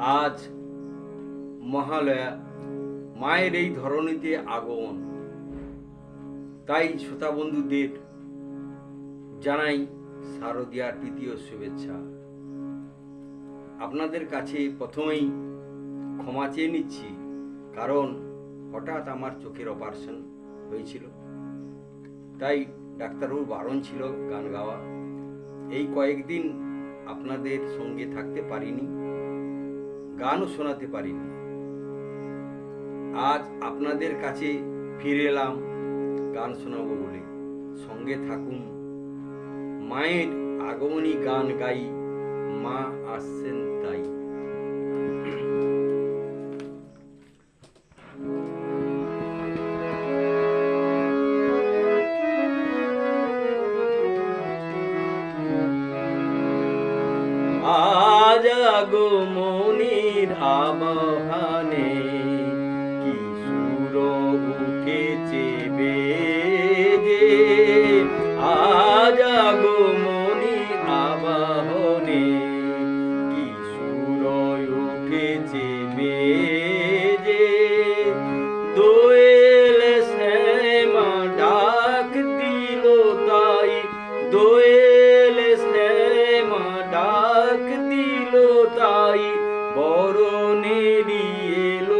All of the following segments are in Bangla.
আজ মহালয়া, মায়ের এই ধরনীতে আগমন। তাই শ্রোতা বন্ধুদের জানাই শারদীয়ার তৃতীয় শুভেচ্ছা। আপনাদের কাছে প্রথমেই ক্ষমা চেয়ে নিচ্ছি, কারণ হঠাৎ আমার চোখের অপারেশন হয়েছিল। তাই ডাক্তারবাবু বারণ ছিল গান গাওয়া। এই কয়েকদিন আপনাদের সঙ্গে থাকতে পারিনি। গানও শোনাতে পারিনি। আজ আপনাদের কাছে ফিরে এলাম, গান শোনাবো বলে। সঙ্গে থাকুন। মায়ের আগমনী গান গাই, মা আসছেন তাই মনির আবাহানে কি সুর উঠেছে বেজে আজ আগমনি ডাক তাই তাই বরণেরি এলো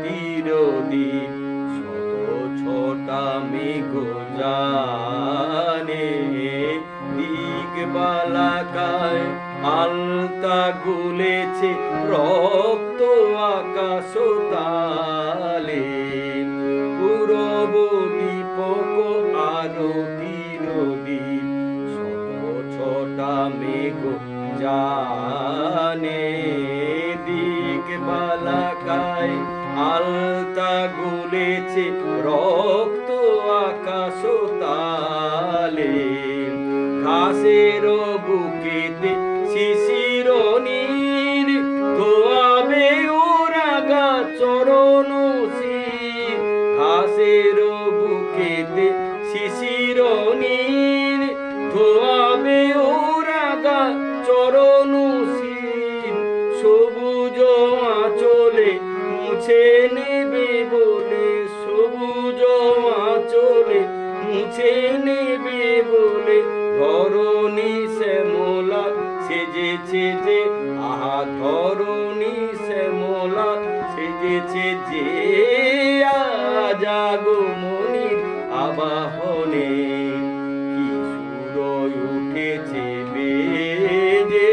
তীর দ্বীপ শত ছটা মেঘ জানে দিক আলতা গুলেছে রক্ত আকাশ তালে পূরব দীপক আরও ছটা মেঘ জানে দিক বালাকায় আলতা গুলেছে রক্ত আকাশ তালে। ঘাসের বুকেতে মুছে নেবে বলে সবুজ চলে মুছে নেবে বলে ধরণী শ্যামলা সেজেছে যে, আহা ধরণী শ্যামলা সেজেছে যে জাগো মনির আবাহনে। কি সুরয় উঠেছে বেজে